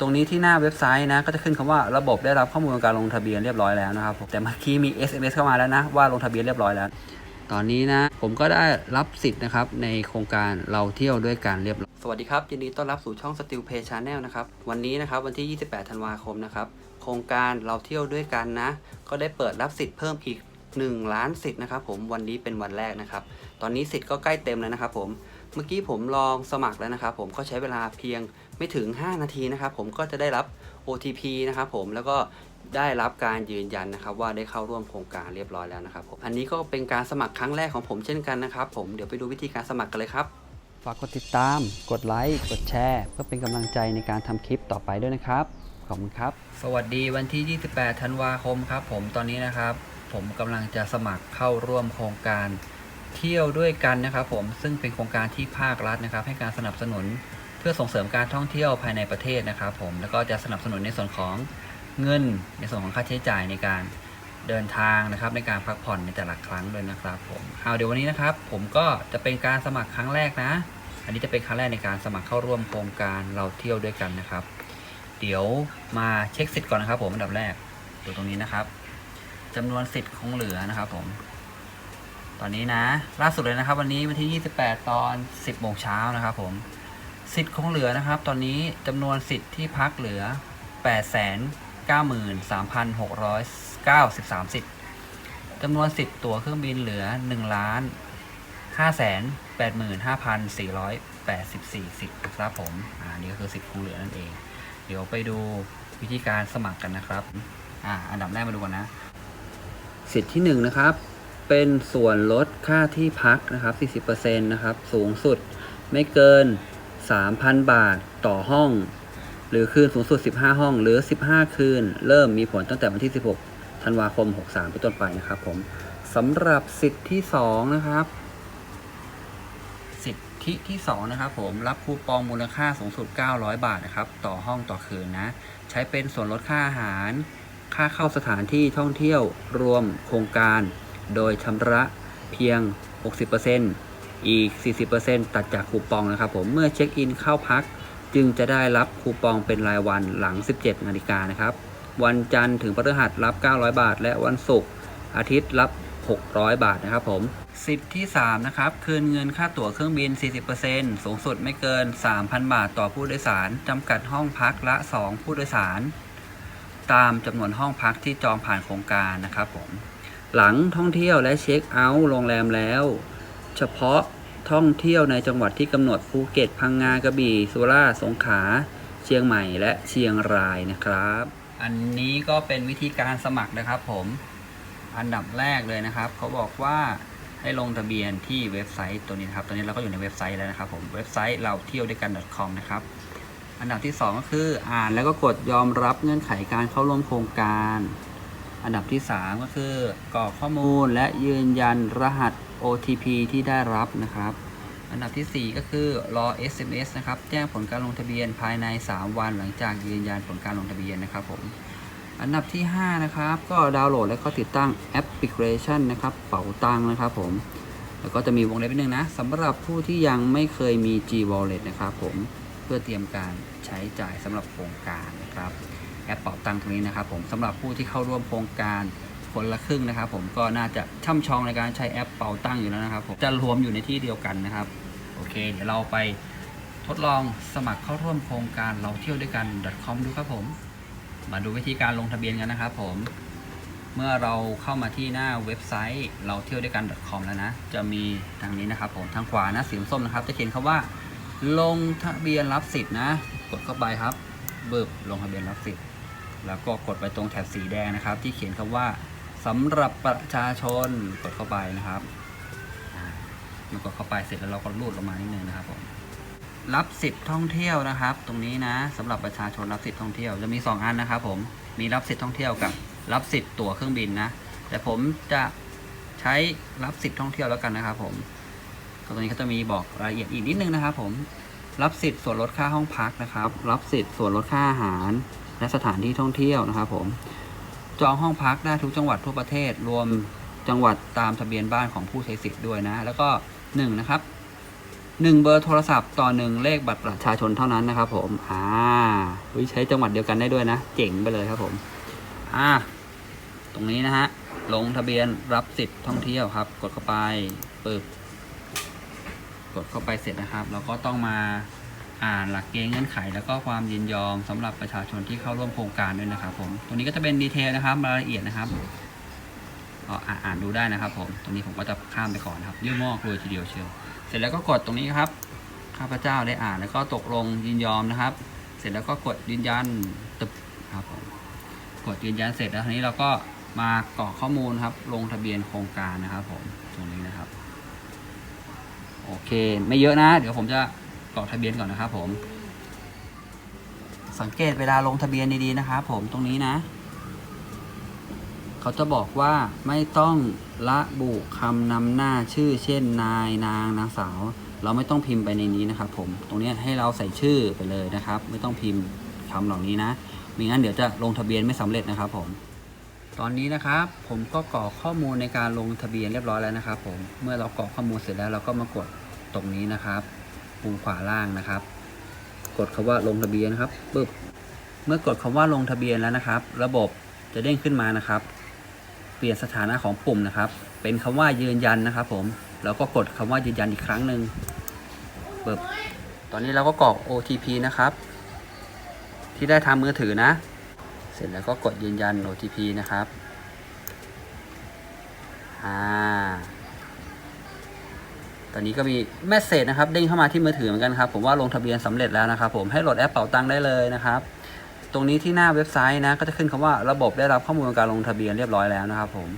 ตรงนี้ที่หน้าเว็บไซต์นะก็จะขึ้นคำว่าระบบได้รับข้อมูลการลงทะเบียนเรียบร้อยแล้วนะครับผมแต่เมื่อกี้มี SMS เข้ามาแล้วนะว่าลงทะเบียนเรียบร้อยแล้ว ตอนนี้นะผมก็ได้รับสิทธิ์นะครับในโครงการเราเที่ยวด้วยกันเรียบร้อยสวัสดีครับยินดีต้อนรับสู่ช่อง Steel Pay Channel นะครับวันนี้นะครับวันที่ 28 ธันวาคมนะครับโครงการเราเที่ยวด้วยกันนะ ก็ได้เปิดรับสิทธิ์เพิ่มอีก 1 ล้านสิทธิ์นะครับผมวันนี้เป็นวันแรกนะครับตอนนี้สิทธิ์ก็ใกล้เต็มแล้วนะครับผมเมื่อกี้ผมลองสมัครแล้วนะครับผมก็ใช้เวลาเพียง ไม่ถึง 5 นาทีนะครับผมก็จะได้รับ OTP นะครับผมแล้วก็ได้รับการยืนยันนะครับว่าได้เข้าร่วมโครงการเรียบร้อยแล้วนะครับผมอันนี้ก็เป็นการสมัครครั้งแรกของผมเช่นกันนะครับผมเดี๋ยวไปดูวิธีการสมัครกันเลยครับ ฝากกดติดตาม กดไลค์ กดแชร์ เพื่อเป็นกำลังใจในการทำคลิปต่อไปด้วยนะครับ ขอบคุณครับ สวัสดีวันที่ 28 ธันวาคมครับ ผมตอนนี้นะครับ ผมกำลังจะสมัครเข้าร่วมโครงการเที่ยวด้วยกันนะครับ ผมซึ่งเป็นโครงการที่ภาครัฐนะครับ ให้การสนับสนุน เพื่อส่งเสริมการท่องเที่ยวภายในประเทศนะครับผมแล้วก็จะสนับสนุนในส่วนของเงิน ในส่วนของค่าใช้จ่ายในการเดินทางนะครับ ในการพักผ่อนในแต่ละครั้งด้วยนะครับผมเอาเดี๋ยววันนี้นะครับ ผมก็จะเป็นการสมัครครั้งแรกนะ อันนี้จะเป็นครั้งแรกในการสมัครเข้าร่วมโครงการเราเที่ยวด้วยกันนะครับ เดี๋ยวมาเช็คสิทธิ์ก่อนนะครับผมอันดับแรกดูตรงนี้นะครับจำนวนสิทธิ์คงเหลือนะครับผมตอนนี้นะ ล่าสุดเลยนะครับ วันนี้วันที่ 28 ตอน 10โมงเช้านะครับผม สิทธิ์คงเหลือนะครับ ตอนนี้จำนวนสิทธิ์ที่พักเหลือ 893,693 สิทธิ์จำนวนสิทธิ์ตั๋วเครื่องบินเหลือ1ล้าน585,484 สิทธิ์ครับผม อ่า นี่ก็คือสิทธิ์คงเหลือนั่นเอง เดี๋ยวไปดูวิธีการสมัครกันนะครับ อ่า อันดับแรกมาดูกันนะ สิทธิ์ที่1นะครับ เป็นส่วนลดค่าที่พักนะครับ 40%นะครับ สูงสุดไม่เกิน 3,000 บาทต่อห้อง หรือคืนสูงสุด 15 ห้อง หรือ 15 คืน เริ่มมีผลตั้งแต่วันที่ 16 ธันวาคม 63 เป็นต้นไปนะครับผมสำหรับสิทธิ์ที่ 2 นะครับ สิทธิที่ 2 นะครับผมรับคูปองมูลค่าสูงสุด 900 บาทนะครับ ต่อห้องต่อคืนนะ ใช้เป็นส่วนลดค่าอาหาร ค่าเข้าสถานที่ท่องเที่ยวรวมโครงการ โดยชำระเพียง 60% อีก 40%ตัดจากคูปองนะครับผมเมื่อเช็คอินเข้าพัก จึงจะได้รับคูปองเป็นรายวันหลัง 17 นาฬิกานะครับ วันจันทร์ถึงพฤหัสรับ 900 บาท และวันศุกร์อาทิตย์รับ 600 บาทนะครับผมสิทธิ์ที่ 3 นะครับ คืนเงินค่าตั๋วเครื่องบิน 40%สูงสุดไม่เกิน 3,000 บาทต่อผู้โดยสาร จำกัดห้องพักละ 2 ผู้โดยสาร ตามจำนวนห้องพักที่จองผ่านโครงการนะครับผม หลังท่องเที่ยวและเช็คเอาท์โรงแรมแล้ว เฉพาะท่องเที่ยวในจังหวัดที่กำหนดภูเก็ต พังงากระบี่สุราษฎร์สงขลาเชียงใหม่และเชียงรายนะครับ อันนี้ก็เป็นวิธีการสมัครนะครับผมอันดับแรกเลยนะครับ เขาบอกว่าให้ลงทะเบียนที่เว็บไซต์ตัวนี้นะครับ ตอนนี้เราก็อยู่ในเว็บไซต์แล้วนะครับผม เว็บไซต์เราเที่ยวด้วยกัน .com นะครับ อันดับที่ 2 ก็คืออ่านแล้วก็กดยอมรับเงื่อนไขการเข้าร่วมโครงการ อันดับที่ 3 ก็คือกรอกข้อมูลและยืนยันรหัส OTP ที่ได้รับนะครับ อันดับทีสี่ 4 ก็คือรอ SMS นะครับแจ้งผลการลงทะเบียนภายใน 3 วันหลังจากยืนยันผลการลงทะเบียนนะครับผมอันดับที่ 5 นะครับ ก็ดาวน์โหลดและก็ติดตั้งแอปพลิเคชันนะครับเป๋าตังนะครับผมแล้วก็จะมีวงเล็บนิดนึงนะสำหรับผู้ที่ยังไม่เคยมี G Wallet นะครับผมเพื่อเตรียมการใช้จ่ายสำหรับโครงการนะครับแอปเป๋าตังตรงนี้นะครับผมสำหรับผู้ที่เข้าร่วมโครงการ คนละครึ่งนะครับ ผมก็น่าจะช่ำชองในการใช้แอปเป๋าตั้งอยู่แล้วนะครับผมจะรวมอยู่ในที่เดียวกันนะครับ โอเค เดี๋ยวเราไปทดลองสมัครเข้าร่วมโครงการเราเที่ยวด้วยกัน .com ดูครับผม มาดูวิธีการลงทะเบียนกันนะครับ ผมเมื่อเราเข้ามาที่หน้าเว็บไซต์เราเที่ยวด้วยกัน .com แล้วนะ จะมีทางนี้นะครับผมทางขวานะสีส้มนะครับ จะเขียนคำว่า ลงทะเบียนรับสิทธิ์นะ กดเข้าไปครับเบิบลงทะเบียนรับสิทธิ์แล้วก็กดไปตรงแถบสีแดงนะครับ ที่เขียนคำว่า สำหรับประชาชนกดเข้าไปนะครับอ่าเมื่อกดเข้าไปเสร็จแล้วเราก็รูดลงมานิดนึงนะครับผมรับสิทธิ์ท่องเที่ยวนะครับ ตรงนี้นะสำหรับประชาชนรับสิทธิ์ท่องเที่ยวจะมี 2 อันนะครับ ผมมีรับสิทธิ์ท่องเที่ยวกับ รับสิทธิ์ตั๋วเครื่องบินนะแต่ผมจะใช้รับสิทธิ์ท่องเที่ยวแล้วกันนะครับ ผมตรงนี้เขาจะมีบอกรายละเอียดอีกนิดนึงนะครับ ผมรับสิทธิ์ส่วนลดค่าห้องพักนะครับ รับสิทธิ์ส่วนลดค่าอาหาร และสถานที่ท่องเที่ยวนะครับ ผม จองห้องพักได้ทุกจังหวัดทั่วประเทศ รวมจังหวัดตามทะเบียนบ้านของผู้ใช้สิทธิ์ด้วยนะ แล้วก็หนึ่งนะครับหนึ่งเบอร์โทรศัพท์ต่อหนึ่งเลขบัตรประชาชนเท่านั้นนะครับผม อ่าใช้จังหวัดเดียวกันได้ด้วยนะ เจ๋งไปเลยครับผม อ่า ตรงนี้นะฮะ ลงทะเบียนรับสิทธิ์ท่องเที่ยวครับ กดเข้าไปปึ๊บ กดเข้าไปเสร็จนะครับ เราก็ต้องมา อ่านหลักเกณฑ์เงื่อนไข แล้วก็ความยินยอมสำหรับประชาชนที่เข้าร่วมโครงการด้วยนะครับผมตรงนี้ก็จะเป็นดีเทลนะครับรายละเอียดนะครับก็อ่านอ่านดูได้นะครับผมตรงนี้ผมก็จะข้ามไปก่อนะครับยื่อมอกเลยทีเดียวเชียวเสร็จแล้วก็กดตรงนี้ครับข้าพเจ้าได้อ่านแล้วก็ตกลงยินยอมนะครับ เสร็จแล้วก็กดยืนยันตึบครับผมกดยืนยันเสร็จแล้วทีนี้เราก็มากรอกข้อมูลครับ ลงทะเบียนโครงการนะครับผมตรงนี้นะครับ โอเค ไม่เยอะนะ เดี๋ยวผมจะ กรอกทะเบียนก่อนนะครับผม สังเกตเวลาลงทะเบียนดีๆนะครับผมตรงนี้นะ เขาจะบอกว่าไม่ต้องระบุคำนำหน้าชื่อ เช่น นายนางนางสาว เราไม่ต้องพิมพ์ไปในนี้นะครับผมตรงนี้ให้เราใส่ชื่อไปเลยนะครับ ไม่ต้องพิมพ์คำเหล่านี้นะม่งั้นเดี๋ยวจะลงทะเบียนไม่สำเร็จนะครับผมตอนนี้นะครับผมก็กรอกข้อมูลในการลงทะเบียนเรียบร้อยแล้วนะครับผมเมื่อเรากรอกข้อมูลเสร็จแล้วเราก็มากดตรงนี้นะครับ ปุ่มขวาล่างนะครับ กดคำว่าลงทะเบียนครับปึ๊บเมื่อกดคำว่าลงทะเบียนแล้วนะครับ ระบบจะเด้งขึ้นมานะครับ เปลี่ยนสถานะของปุ่มนะครับ เป็นคำว่ายืนยันนะครับ ผมแล้วก็กดคำว่ายืนยันอีกครั้งหนึ่งปึ๊บตอนนี้เราก็กรอก OTP นะครับ ที่ได้ทางมือถือนะ เสร็จแล้วก็กดยืนยัน OTP นะครับอ่า ตอนนี้ก็มีเมสเซจนะครับเด้งเข้ามาที่มือถือเหมือนกันครับ ผมว่าลงทะเบียนสำเร็จแล้วนะครับ ผมให้โหลดแอปเป๋าตังได้เลยนะครับ ตรงนี้ที่หน้าเว็บไซต์นะก็จะขึ้นคำว่าระบบได้รับข้อมูลการลงทะเบียนเรียบร้อยแล้วนะครับ ผม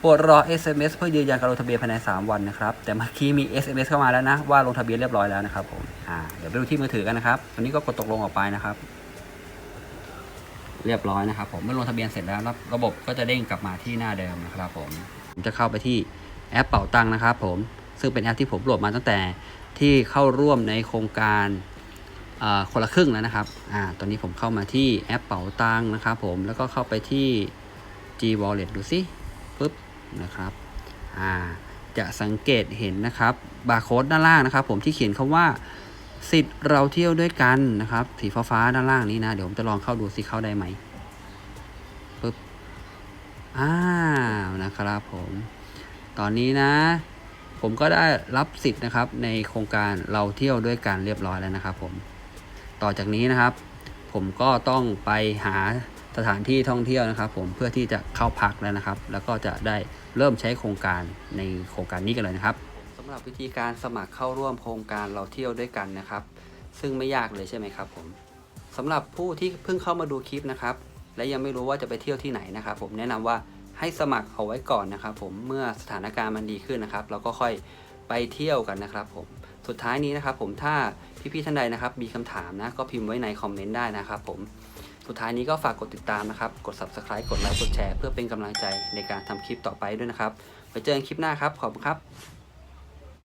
โปรดรอ SMS เพื่อยืนยันการลงทะเบียนภายใน 3 วันนะครับ แต่เมื่อกี้มี SMS เข้ามาแล้วนะ ว่าลงทะเบียนเรียบร้อยแล้วนะครับผมอ่าเดี๋ยวไปดูที่มือถือกันนะครับตอนนี้ก็กดตกลงออกไปนะครับ เรียบร้อยนะครับ ผมเมื่อลงทะเบียนเสร็จแล้วระบบก็จะเด้งกลับมาที่หน้าเดิมนะครับ ผมผมจะเข้าไปที่แอปเป๋าตังนะครับ ผม ซึ่งเป็นแอปที่ผมโหลดมาตั้งแต่ที่เข้าร่วมในโครงการคนละครึ่งแล้วนะครับอ่าตอนนี้ผมเข้ามาที่แอปเป๋าตังนะครับผม แล้วก็เข้าไปที่ G Wallet ดูสิปึ๊บนะครับอ่าจะสังเกตเห็นนะครับบาร์โค้ดด้านล่างนะครับ ผมที่เขียนคำว่าสิทธิ์เราเที่ยวด้วยกันนะครับสีฟ้าๆด้านล่างนี้นะ เดี๋ยวผมจะลองเข้าดูสิเข้าได้ไหมปึ๊บอ้าวนะครับผม ตอนนี้นะ ผมก็ได้รับสิทธิ์นะครับในโครงการเราเที่ยวด้วยกันเรียบร้อยแล้วนะครับ ผมต่อจากนี้นะครับ ผมก็ต้องไปหาสถานที่ท่องเที่ยวนะครับ ผมเพื่อที่จะเข้าพักแล้วนะครับ แล้วก็จะได้เริ่มใช้โครงการในโครงการนี้กันเลยนะครับสำหรับวิธีการสมัครเข้าร่วมโครงการเราเที่ยวด้วยกันนะครับ ซึ่งไม่ยากเลยใช่ไหมครับ ผมสำหรับผู้ที่เพิ่งเข้ามาดูคลิปนะครับ และยังไม่รู้ว่าจะไปเที่ยวที่ไหนนะครับ ผมแนะนำว่า ให้สมัครเอาไว้ก่อนนะครับผมเมื่อสถานการณ์มันดีขึ้นนะครับ เราก็ค่อยไปเที่ยวกันนะครับผมสุดท้ายนี้นะครับผมถ้าพี่ๆท่านใดนะครับ มีคำถามนะก็พิมพ์ไว้ในคอมเมนต์ได้นะครับผมสุดท้ายนี้ก็ฝากกดติดตามนะครับ กด subscribe กดไลค์กดแชร์เพื่อเป็นกำลังใจในการทำคลิปต่อไปด้วยนะครับ ไปเจอกันคลิปหน้าครับ ขอบคุณครับ